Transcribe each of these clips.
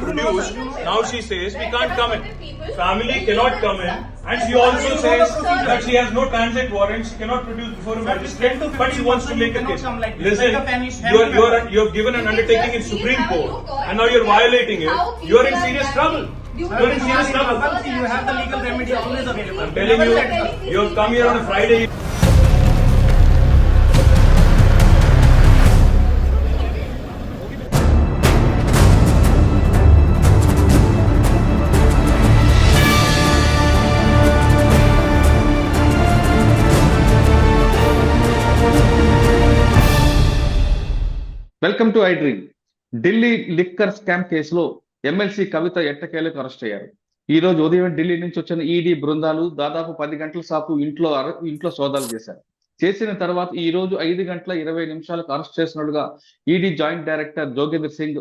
produced. Now she says we can't come in. Family cannot come in. And she also says that she has no transit warrant. She cannot produce before a magistrate. But she wants to make a case. Listen, you're, you're, you're given an undertaking in Supreme Court. And now you're violating it. You're in serious trouble. You're in serious trouble. You have the legal remedy always available. I'm telling you, you have come here on a Friday. Welcome to I dream Delhi liquor scam కేసులో MLC Kavitha ఎట్టకేలకు arrest అయ్యారు. ఈ రోజు ఉదయం ఢిల్లీ నుంచి వచ్చిన ED బృందాలు దాదాపు పది గంటల సాపు ఇంట్లో ఇంట్లో సోదాలు చేశారు. చేసిన తర్వాత ఈ రోజు ఐదు గంటల ఇరవై నిమిషాలకు అరెస్ట్ చేసినట్టుగా ED joint director Jogendra Singh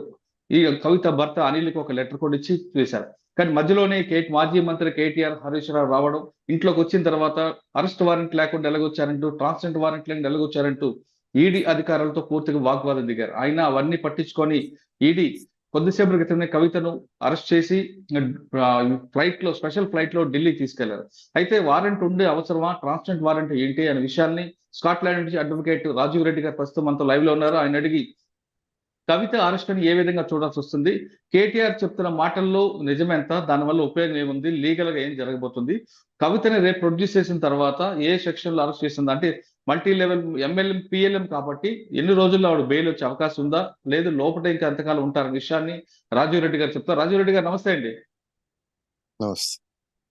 ఈ కవిత భర్త అనిల్కి ఒక లెటర్ కూడా ఇచ్చి వేశారు. కానీ మధ్యలోనే కేట్ మాజీ మంత్రి కేటీఆర్ హరీష్ రావు రావడం ఇంట్లోకి వచ్చిన తర్వాత అరెస్ట్ వారెంట్ లేకుండా ఎలాగొచ్చారంటూ ట్రాన్స్జెంట్ వారెంట్ లేకుండా ఎలాగొచ్చారంటూ ఈడీ అధికారులతో పూర్తిగా వాగ్వాదం దిగారు. ఆయన అవన్నీ పట్టించుకొని ఈడీ కొద్దిసేపటి క్రితమే కవితను అరెస్ట్ చేసి ఫ్లైట్లో స్పెషల్ ఫ్లైట్లో ఢిల్లీ తీసుకెళ్ళారు. అయితే వారెంట్ ఉండే అవసరమా? ట్రాన్స్జెంట్ వారెంట్ ఏంటి అనే విషయాన్ని స్కాట్లాండ్ నుంచి అడ్వకేట్ రాజీవ్ రెడ్డి గారు ప్రస్తుతం మనతో లైవ్లో ఉన్నారు. ఆయన అడిగి కవిత అరెస్ట్ అని ఏ విధంగా చూడాల్సి వస్తుంది? కేటీఆర్ చెప్తున్న మాటల్లో నిజమెంత దానివల్ల ఉపయోగం ఏముంది? లీగల్గా ఏం జరగబోతుంది? కవితని రేపు ప్రొడ్యూస్ చేసిన తర్వాత ఏ సెక్షన్లో అరెస్ట్ చేసింది? అంటే మల్టీ లెవెల్ ఎంఎల్ఎం పిఎల్ఎం కాబట్టి ఎన్ని రోజుల్లో ఆవిడ బెయిల్ వచ్చే అవకాశం ఉందా? లేదు లోపల ఇంకా ఎంతకాలం ఉంటారనే విషయాన్ని రాజీవ్ రెడ్డి గారు చెప్తారు. రాజీవ్ రెడ్డి గారు నమస్తే అండి.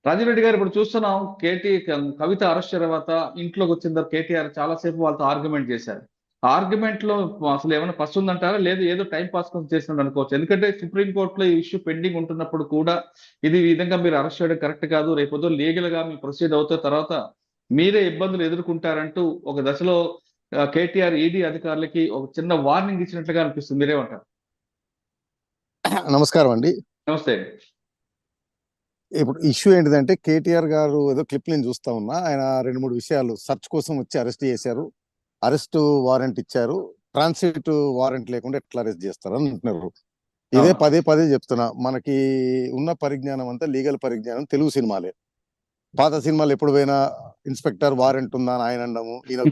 రాజీవ్ రెడ్డి గారు ఇప్పుడు చూస్తున్నాం కేటీ కవిత అరెస్ట్ తర్వాత ఇంట్లోకి వచ్చిన తర్వాత కేటీఆర్ చాలా సేపు వాళ్ళతో ఆర్గ్యుమెంట్ చేశారు. ఆర్గ్యుమెంట్లో అసలు ఏమైనా ఫస్ట్ ఉందంటారా? లేదు ఏదో టైం పాస్ కోసం చేసినట్టు అనుకోవచ్చు. ఎందుకంటే సుప్రీం కోర్టులో ఈ ఇష్యూ పెండింగ్ ఉంటున్నప్పుడు కూడా ఇది ఈ విధంగా మీరు అరెస్ట్ చేయడం కరెక్ట్ కాదు. రేపొద్దు లీగల్గా మీరు ప్రొసీడ్ అవుతే తర్వాత మీరే ఇబ్బందులు ఎదుర్కొంటారంటూ ఒక దశలో కేటీఆర్ ఈడీ అధికారులకి ఒక చిన్న వార్నింగ్ ఇచ్చినట్లుగా అనిపిస్తుంది. మీరేమంటారు నమస్కారం అండి. నమస్తే. ఇప్పుడు ఇష్యూ ఏంటిదంటే కేటీఆర్ గారు ఏదో క్లిప్ నేను చూస్తా ఉన్నా. ఆయన రెండు మూడు విషయాలు సెర్చ్ కోసం వచ్చి అరెస్ట్ చేశారు. అరెస్ట్ వారెంట్ ఇచ్చారు. ట్రాన్సిట్ వారెంట్ లేకుండా ఎట్లా అరెస్ట్ చేస్తారు అంటున్నారు. ఇదే. పదే పదే చెప్తున్నా. మనకి ఉన్న పరిజ్ఞానం అంతా లీగల్ పరిజ్ఞానం తెలుగు సినిమాలే. పాత సినిమాలు ఎప్పుడు పోయినా ఇన్స్పెక్టర్ వారెంట్ ఉందా అని ఆయన అనడము ఈయన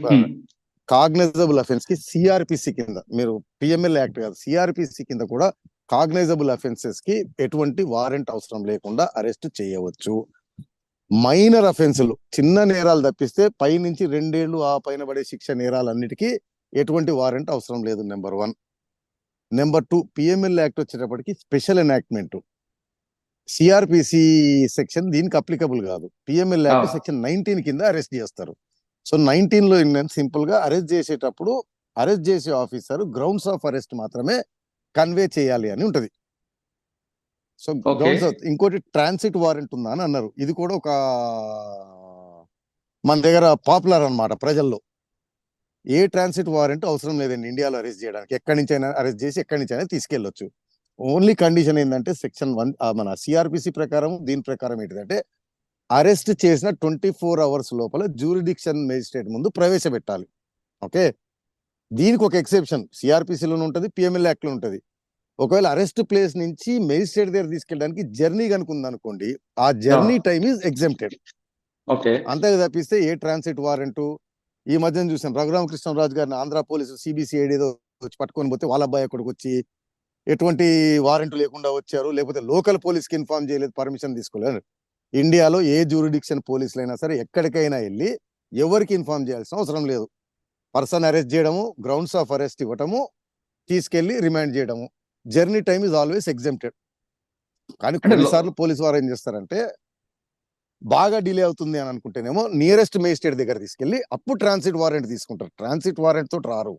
కాగ్నైజబుల్ అఫెన్స్కి సిఆర్పిసి కింద మీరు పిఎంఎల్ యాక్ట్ కాదు సిఆర్పిసి కింద కూడా కాగ్నైజబుల్ అఫెన్సెస్కి ఎటువంటి వారెంట్ అవసరం లేకుండా అరెస్ట్ చేయవచ్చు. మైనర్ అఫెన్సులు చిన్న నేరాలు తప్పిస్తే పై నుంచి రెండేళ్ళు ఆ పైన పడే శిక్ష నేరాలన్నిటికీ ఎటువంటి వారెంట్ అవసరం లేదు number one. Number two PML act వచ్చేటప్పటికి స్పెషల్ ఎనాక్ట్మెంట్. సిఆర్పిసి సెక్షన్ దీనికి అప్లికబుల్ కాదు. PML act. సెక్షన్ నైన్టీన్ కింద అరెస్ట్ చేస్తారు. సో నైన్టీన్లో ఏంటంటే సింపుల్గా అరెస్ట్ చేసేటప్పుడు అరెస్ట్ చేసే ఆఫీసర్ గ్రౌండ్స్ ఆఫ్ అరెస్ట్ మాత్రమే కన్వే చేయాలి అని ఉంటది. సో. గ్రౌండ్స్ ఇంకోటి ట్రాన్సిట్ వారెంట్ ఉందా అని అన్నారు. ఇది కూడా ఒక మన దగ్గర పాపులర్ అన్నమాట ప్రజల్లో. ఏ ట్రాన్సిట్ వారెంట్ అవసరం లేదండి. ఇండియాలో అరెస్ట్ చేయడానికి. ఎక్కడి నుంచి అయినా అరెస్ట్ చేసి ఎక్కడి నుంచి అయినా తీసుకెళ్ళొచ్చు ఓన్లీ కండిషన్ ఏంటంటే సెక్షన్ వన్ మన సిఆర్పిసి ప్రకారం దీని ప్రకారం ఏంటిదంటే అరెస్ట్ చేసిన ట్వంటీ ఫోర్ అవర్స్ లోపల జ్యూరిడిక్షన్ మేజిస్ట్రేట్ ముందు ప్రవేశపెట్టాలి. ఓకే? దీనికి ఒక ఎక్సెప్షన్. సిఆర్పిసిలోనే ఉంటుంది పిఎంఎల్ యాక్ట్లో ఉంటుంది. ఒకవేళ అరెస్ట్ ప్లేస్ నుంచి మేజిస్ట్రేట్ దగ్గర తీసుకెళ్ళడానికి జర్నీ కనుక ఉందనుకోండి ఆ journey time is exempted okay. అంతే తప్పిస్తే ఏ ట్రాన్సిట్ వారెంట్? ఈ మధ్యన చూసాను రఘురామ కృష్ణరాజు గారిని ఆంధ్ర పోలీసు సిబిసిఐడి ఏదో వచ్చి పట్టుకొని పోతే వాళ్ళ అబ్బాయి అక్కడికి వచ్చి ఎటువంటి వారెంట్ లేకుండా వచ్చారు లేకపోతే లోకల్ పోలీస్కి ఇన్ఫార్మ్ చేయలేదు పర్మిషన్ తీసుకోలేదు. ఇండియాలో ఏ జ్యూరిడిక్షన్ పోలీసులైనా సరే ఎక్కడికైనా వెళ్ళి ఎవరికి ఇన్ఫార్మ్ చేయాల్సిన అవసరం లేదు. పర్సన్ అరెస్ట్ చేయడము గ్రౌండ్స్ ఆఫ్ అరెస్ట్ ఇవ్వటము తీసుకెళ్ళి రిమైండ్ చేయడము. Journey time is always exempted కానీ కొన్నిసార్లు పోలీసు వారు ఏం చేస్తారంటే బాగా డిలే అవుతుంది అని అనుకుంటేనేమో నియరెస్ట్ మేజిస్ట్రేట్ దగ్గర తీసుకెళ్ళి అప్పుడు ట్రాన్సిట్ వారెంట్ తీసుకుంటారు. ట్రాన్సిట్ వారెంట్ తోటి రారు.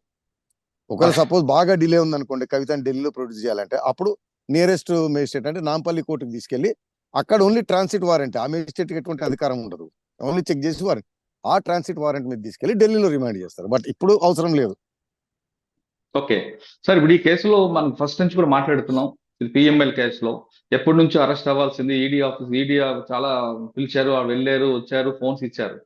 ఒకవేళ. సపోజ్ బాగా డిలే ఉంది అనుకోండి కవితని ఢిల్లీలో ప్రొడ్యూస్ చేయాలంటే అప్పుడు నియరెస్ట్ మేజిస్ట్రేట్ అంటే నాంపల్లి కోర్టుకి తీసుకెళ్ళి అక్కడ ఓన్లీ ట్రాన్సిట్ వారెంట్ ఆ మేజిస్ట్రేట్ ఎటువంటి అధికారం ఉండదు. ఓన్లీ చెక్ చేసి వారెంట్ ఆ ట్రాన్సిట్ వారెంట్ మీద తీసుకెళ్ళి ఢిల్లీలో రిమైండ్ చేస్తారు. బట్ ఇప్పుడు అవసరం లేదు. ఓకే. సార్ ఇప్పుడు ఈ కేసులో మనం ఫస్ట్ నుంచి కూడా మాట్లాడుతున్నాం. ఇది పిఎంఎల్ కేసులో. ఎప్పటి నుంచో అరెస్ట్ అవ్వాల్సింది. ఈడీ ఆఫీస్ ఈడీ చాలా పిలిచారు వాళ్ళు వెళ్ళారు వచ్చారు ఫోన్స్ ఇచ్చారు.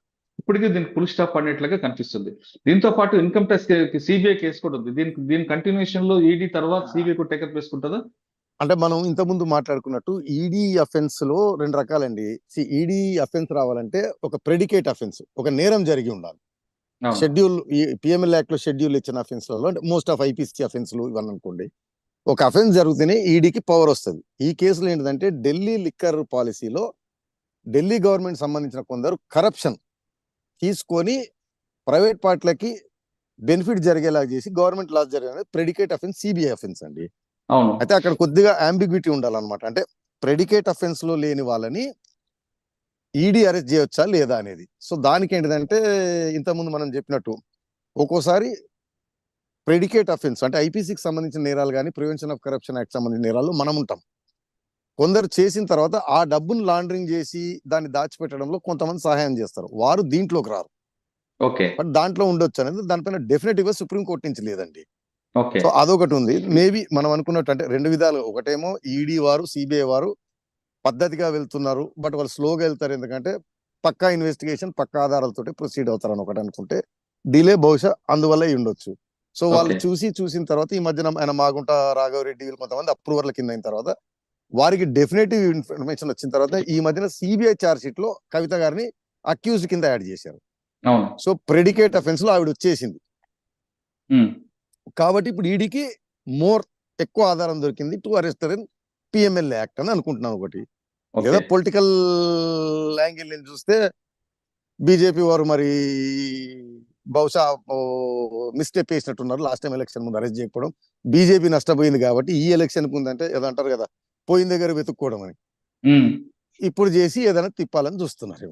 ఇప్పటికీ దీనికి ఫుల్ స్టాప్ పడినట్లుగా కనిపిస్తుంది. దీంతో పాటు ఇన్కమ్ ట్యాక్స్ సిబిఐ కేసు కూడా ఉంది. దీనికి దీని కంటిన్యూషన్లో ఈడీ తర్వాత సిబిఐ కూడా టేకప్ చేసుకుంటుందా? అంటే మనం ఇంతకుముందు మాట్లాడుకున్నట్టు ఈడీ అఫెన్స్లో రెండు రకాలండి. ఈడీ అఫెన్స్ రావాలంటే ఒక ప్రెడికేట్ అఫెన్స్ ఒక నేరం జరిగి ఉండాలి. షెడ్యూల్ పిఎంఎల్ యాక్ట్లో షెడ్యూల్ ఇచ్చిన అఫెన్స్లలో అంటే మోస్ట్ ఆఫ్ ఐపీసీ అఫెన్స్లు ఇవన్నీ అనుకోండి. ఒక అఫెన్స్ జరిగితేనే ఈడీకి పవర్ వస్తుంది. ఈ కేసులో ఏంటంటే ఢిల్లీ లిక్కర్ పాలసీలో ఢిల్లీ గవర్నమెంట్ సంబంధించిన కొందరు కరప్షన్ తీసుకొని ప్రైవేట్ పార్టీలకి బెనిఫిట్ జరిగేలా చేసి గవర్నమెంట్ లాస్ జరిగే ప్రెడికేట్ అఫెన్స్ సిబిఐ అఫెన్స్ అండి. అయితే అక్కడ కొద్దిగా అంబిగ్విటీ ఉండాలన్నమాట. అంటే ప్రెడికేట్ అఫెన్స్లో లేని వాళ్ళని ఈడీ అరెస్ట్ చేయొచ్చా లేదా అనేది. సో దానికి ఏంటిదంటే ఇంతకుముందు మనం చెప్పినట్టు ఒక్కోసారి ప్రెడికేట్ అఫెన్స్ అంటే ఐపీసీకి సంబంధించిన నేరాలు కానీ ప్రివెన్షన్ ఆఫ్ కరప్షన్ యాక్ట్ సంబంధించిన నేరాలు మనం ఉంటాం. కొందరు చేసిన తర్వాత ఆ డబ్బును లాండరింగ్ చేసి దాన్ని దాచిపెట్టడంలో కొంతమంది సహాయం చేస్తారు. వారు దీంట్లోకి రారు. ఓకే. బట్ దాంట్లో ఉండొచ్చు అనేది దానిపైన డెఫినెటివ్గా సుప్రీం కోర్టు నుంచి లేదండి. సో అదొకటి ఉంది. మేబీ మనం అనుకున్నట్టు అంటే రెండు విధాలు. ఒకటేమో ఈడీ వారు సిబిఐ వారు పద్ధతిగా వెళ్తున్నారు. బట్ వాళ్ళు స్లోగా వెళ్తారు. ఎందుకంటే పక్కా ఇన్వెస్టిగేషన్ పక్కా ఆధారాలతోటి ప్రొసీడ్ అవుతారు అని ఒకటి అనుకుంటే డిలే బహుశా అందువల్ల ఉండొచ్చు. సో వాళ్ళు. చూసి చూసిన తర్వాత ఈ మధ్యన ఆయన మాగుంట రాఘవరెడ్డి వీళ్ళు కొంతమంది అప్రూవర్ల కింద అయిన తర్వాత వారికి డెఫినెటివ్ ఇన్ఫర్మేషన్ వచ్చిన తర్వాత ఈ మధ్యన సిబిఐ చార్జ్ షీట్లో కవిత గారిని అక్యూజ్ కింద యాడ్ చేశారు. సో ప్రెడికేట్ అఫెన్స్లో ఆవిడ వచ్చేసింది. కాబట్టి ఇప్పుడు ఈడీకి మోర్ ఎక్కువ ఆధారం దొరికింది టు అరెస్ట్ పిఎంఎల్ యాక్ట్ అని అనుకుంటున్నాను ఒకటి. లేదా పొలిటికల్ యాంగిల్ నుంచి చూస్తే బీజేపీ వారు మరి బహుశా మిస్టేక్ వేసినట్టున్నారు లాస్ట్ టైం ఎలక్షన్ ముందు అరెస్ట్ చేయకపోవడం. బీజేపీ నష్టపోయింది కాబట్టి ఈ ఎలక్షన్ ముందంటే ఏదో అంటారు కదా పోయిన దగ్గర వెతుక్కోవడం అని. ఇప్పుడు చేసి ఏదైనా తిప్పాలని చూస్తున్నారు